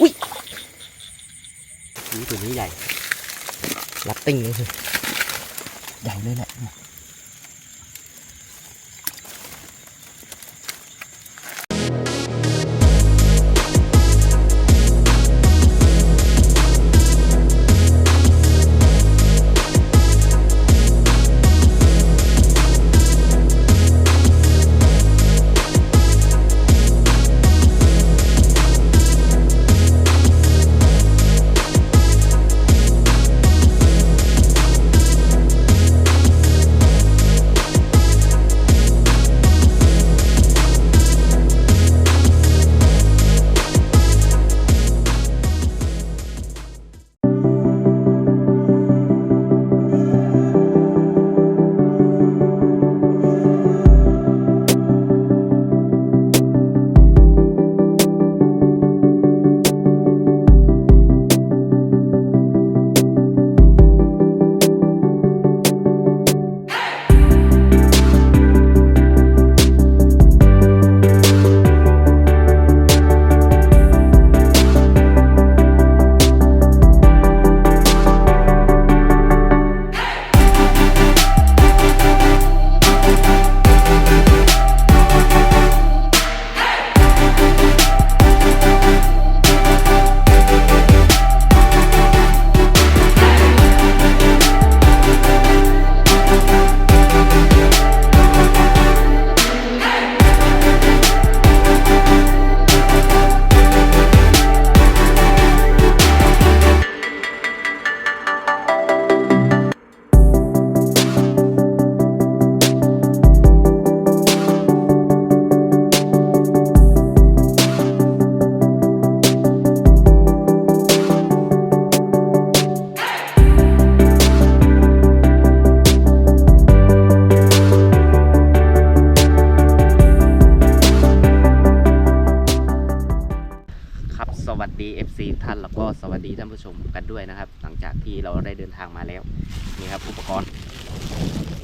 อุ้ยตัวนี้ใหญ่ รับติ้งเลยใหญ่เลยแหละ ดีท่านผู้ชมกันด้วยนะครับ หลังจากที่เราได้เดินทางมาแล้วนี่ครับอุปกรณ์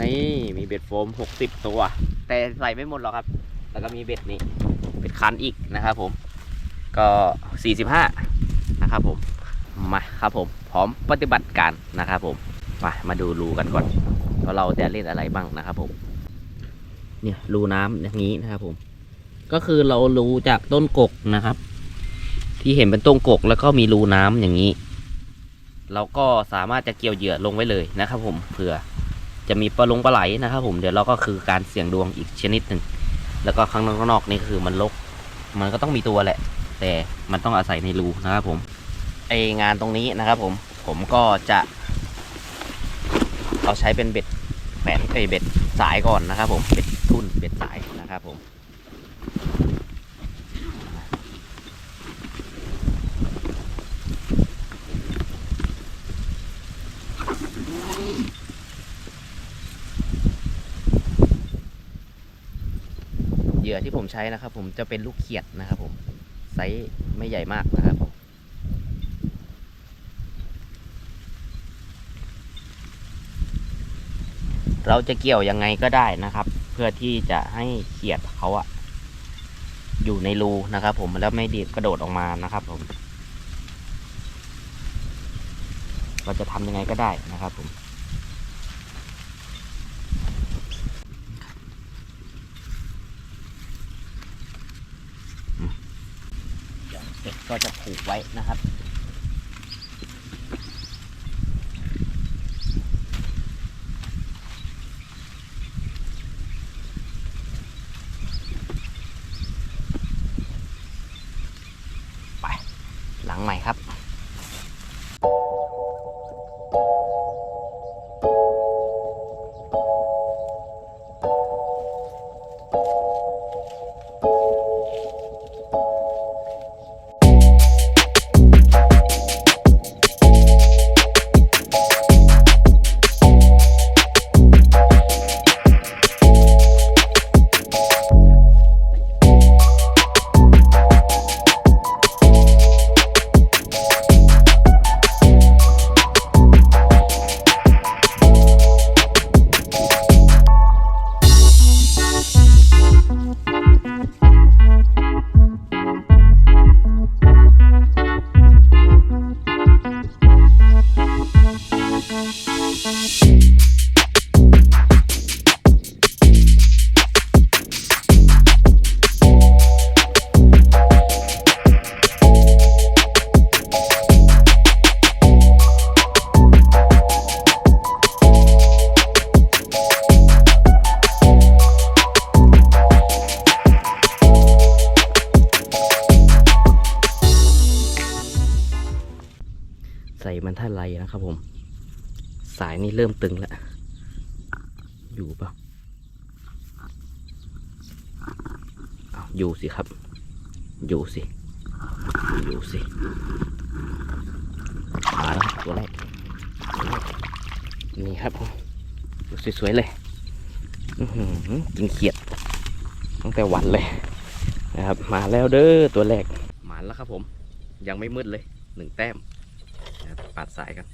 นี่มีเบ็ดโฟม 60 ตัว แต่ใส่ไม่หมดหรอกครับ แล้วก็มีเบ็ดนี่เบ็ดคันอีกนะครับผมก็ 45 นะครับผมมาครับผมพร้อมปฏิบัติการนะครับผมมามาดูรูกันก่อนว่าเราจะเล่นอะไรบ้างนะครับผมเนี่ยรูน้ำอย่างนี้นะครับผม ก็คือเรารูจากต้นกกนะครับ ที่เห็นเป็นต้นกกแล้วก็มีรูน้ำอย่างนี้ เราก็สามารถจะเกี่ยวเหยื่อลงไว้เลยนะครับ ผมเผื่อจะมีปลาลงปลาไหลนะครับ ผมเดี๋ยวเราก็คือการเสี่ยงดวงอีกชนิดหนึ่งแล้วก็ข้างนอกข้งนอกนี่คือมันลก มันก็ต้องมีตัวแหละ แต่มันต้องอาศัยในรูนะครับ ผมไองานตรงนี้นะครับ ผมผมก็จะเอาใช้เป็นเบ็ดแขวนเอเบ็ดสายก่อนนะครับ ผมเบ็ดทุ่นเบ็ดสายนะครับ ผม เหยื่อที่ผมใช้นะครับ ผมจะเป็นลูกเขียดนะครับ ผมไซส์ไม่ใหญ่มากนะครับผมเราจะเกี่ยวยังไงก็ได้นะครับ เพื่อที่จะให้เขียดเขาอะอยู่ในรูนะครับ ผมแล้วไม่ดีดกระโดดออกมานะครับ ผม เราจะทำยังไงก็ได้นะครับ ผม เด็ ก็จะผูกไว้นะครับ สายนี่เริ่มตึงแล้ว อยู่ปะอยู่สิครับ อยู่สิ อยู่สิ มาแล้วตัวแรกนี่ครับผมดูสวยๆเลยอือหือกินเขียด ตั้งแต่วันเลยนะครับ มาแล้วเด้อตัวแรก มาแล้วครับผม ยังไม่มืดเลยหนึ่งแต้มปัดสายกัน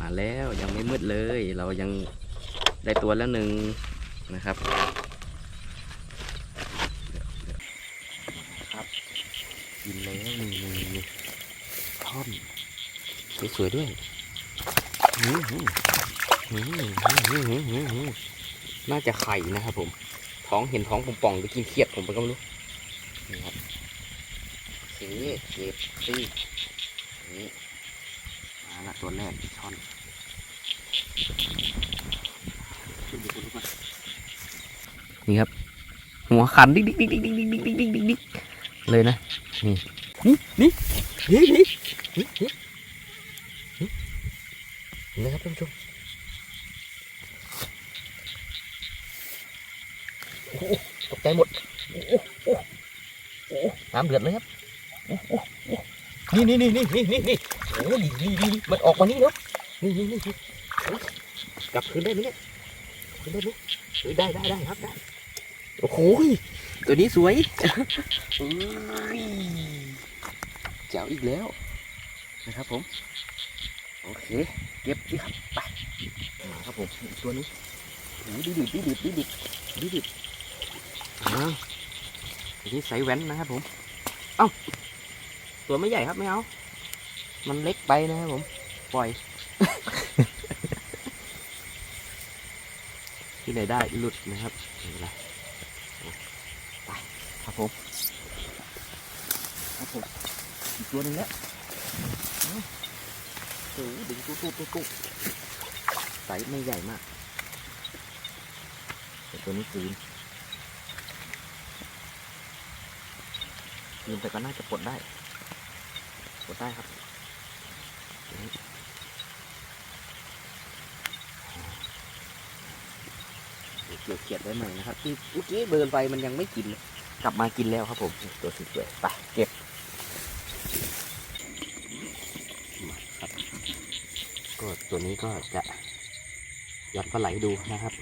มาแล้วยังไม่มืดเลย เรายังได้ตัวแล้วหนึ่งนะครับครับกินแล้วนี่นี่นี่ท่อนสวยๆด้วยน่าจะไข่นะครับผม ท้องเห็นท้องผมป่องหรืกินเครียดผมไปก็ไม่รู้นี่ครับสีเก็บสีนี่ ละตัวแรกช่อนนี่ครับ หัวขัน ดิ๊กดิ๊กดิ๊กดิ๊กดิ๊กดิ๊กดิ๊กดิ๊กดิ๊กดิ๊กเลยนะ นี่ นี่ นี่ นี่ นี่นี่นะครับท่านผู้ชมตกใจหมดน้ำเดือดเลยครับ นี่นี่นี่นี่นี่นี่ โอ้โหนี่นี่มันออกมานี่แล้วนี่นี่นี่นี่กลับคืนได้ไหมเนี่ยคืนได้ไหมได้ได้ได้ครับได้โอ้โหตัวนี้สวยเจ๋วอีกแล้วนะครับผม โอเค เก็บสิครับไปครับผมตัวนี้โอ้โหดีดิบดีดิบดีดิบดีดิบอ้าวตัวนี้ไซส์แว้นนะครับผม เอ้าตัวไม่ใหญ่ครับไม่เอา มันเล็กไปนะครับผมปล่อย ที่ไหนได้หลุดนะครับไม่เป็นไรไปครับผมครับผมอีกตัวหนึ่งแล้วโอ้โหดึงตุ๊ตุ๊ตุ๊ตุ๊ไซส์ไม่ใหญ่มากแต่ตัวนี้กลืนกลืนแต่ก็น่าจะปลดได้ปลดได้ครับตัวนี้ เกี่ยวเกียดไว้ใหม่นะครับที่เมื่อกี้เบินไปมันยังไม่กิน กลับมากินแล้วครับผม ตัวสวยๆไปเก็บครับก็ตัวนี้ก็จะยัดปลาไหลดูนะครับ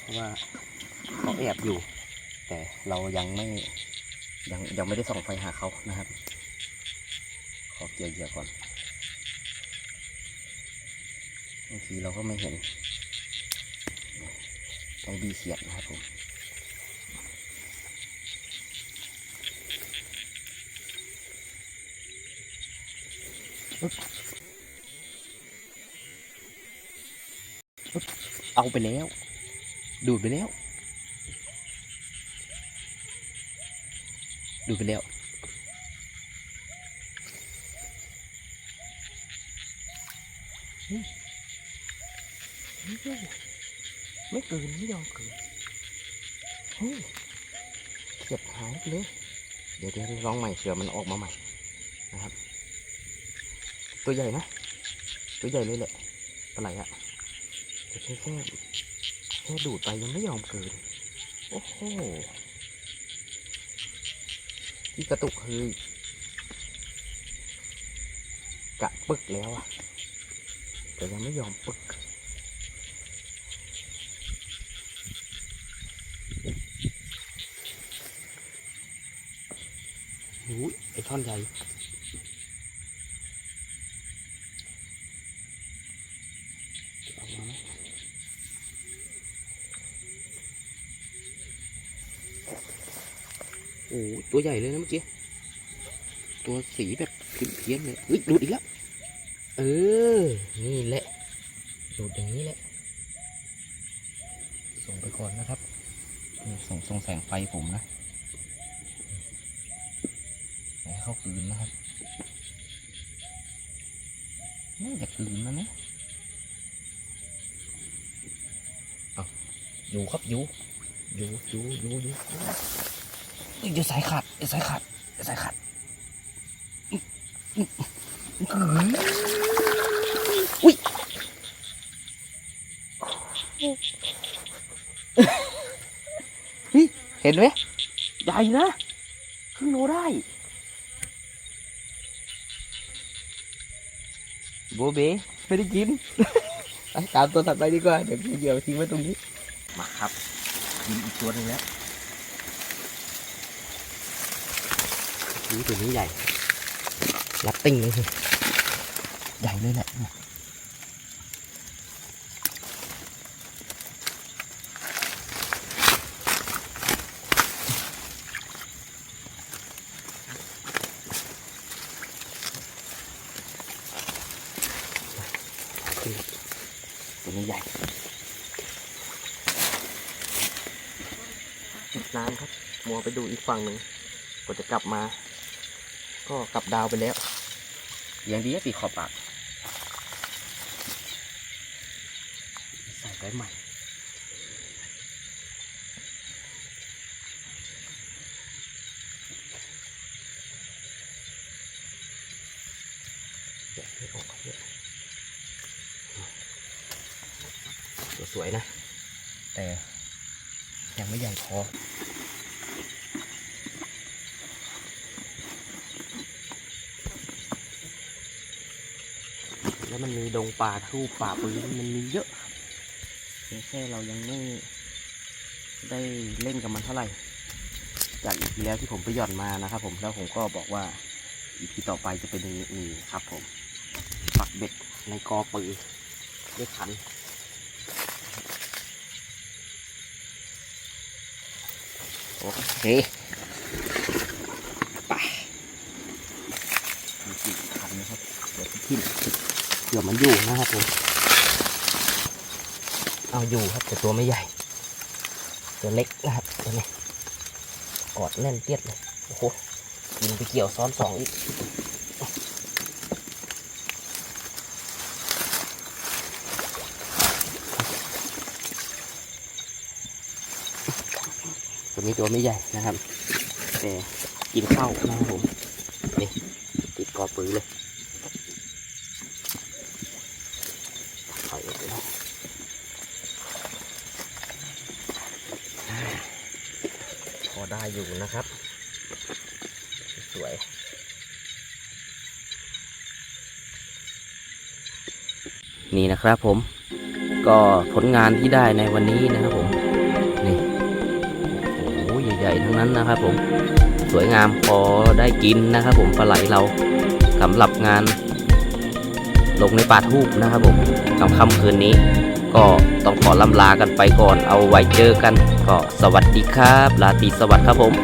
เพราะว่าเขาแอบอยู่ แต่เรายังไม่ยังยังไม่ได้ส่องไฟหาเขานะครับ ขอเกี่ยวเหยื่อก่อนบางทีเราก็ไม่เห็น ใจดีเขียดนะครับผมเอาไปแล้ว ดูดไปแล้ว ดูดไปแล้ว ไม่เกินไม่ยอมเกินเฮ้ยเขียดหายเลย เดี๋ยวเดี๋ยวลองใหม่เผื่อมันออกมาใหม่นะครับ ตัวใหญ่นะ ตัวใหญ่เลยแหละปลาไหลอะแต่แค่แค่แค่ดูดไปยังไม่ยอมเกิน โอ้โหที่กระตุกคือกะปึกแล้วอะแต่ยังไม่ยอมปึก หูไอท่อนใหญ่เอามาไหมโอ้ตัวใหญ่เลยนะเมื่อกี้ ตัวสีแบบเพี้ยนเลยเฮ้ยหลุดอีกแล้ว เออ นี่แหละหลุดอย่างนี้แหละ ส่งไปก่อนนะครับ ส่งส่งแสงไฟผมนะ เข้ากืนนะครับน่าจะกลืนนะเนี่ยอยู่ครับอยู่อยู่อยู่อยู่อยู่อยเดี๋ยวสายขาดเดี๋ยวสายขาดเดี๋ยวสายขาดอุ้ยเฮ้ยเห็นไหมใหญ่นะครึ่งโลได้ โบเบไม่ได้กิน ไปตามตัวถัดไปดีกว่า เดี๋ยวเหยื่อทิ้งไว้ตรงนี้ มาครับ กินอีกตัวหนึ่งแล้วนี่ตัวนี้ใหญ่ รับติ้งเลยสิใหญ่เลยแหละตัวนี้ใหญ่ติดน้ำ ครับมัวไปดูอีกฝั่งหนึ่งกว่าจะกลับมา ก็กลับดาวไปแล้วอย่างดีก็ปีขอบปากใส่ไว้ใหม่เดี๋ยวให้ออกเยอะตัวสวยนะ แต่ยังไม่ใหญ่พอ แล้วมันมีดงป่าทูบป่าปืนมันมีเยอะเพียงแค่เรายังไม่ได้เล่นกับมันเท่าไหร่ จากอีพีแล้วที่ผมไปหย่อนมานะครับผมแล้วผมก็บอกว่าอีพีต่อไปจะเป็นอย่างนี้ครับผมปักเบ็ดในกอปือด้วยขันโอเคไปมีสี่คันนะครับเดี๋ยวทิ้งเผื่อมันอยู่นะครับผมเอาอยู่ครับแต่ตัวไม่ใหญ่ ตัวเล็กนะครับตัวนี้กอดแน่นเตี้ยดเลยโอ้โหยิงไปเกี่ยวซ้อนสองอีกตัวนี้ตัวไม่ใหญ่นะครับแต่กินข้าวนะครับผมนี่ติดกอปือเลย ถอยออกไปแล้วพ อยู่นะครับ สวยนี่นะครับผมก็ผลงานที่ได้ในวันนี้นะครับผมนี่โอ้ใหญ่ๆทั้งนั้นนะครับผมสวยงามพอได้กินนะครับผมปลาไหลเราสำหรับงานลงในป่าทูบนะครับผมกำค่ำคืนนี้ ก็ต้องขอลำลากันไปก่อนเอาไว้เจอกัน ก็สวัสดีครับลาตีสวัสดีครับผม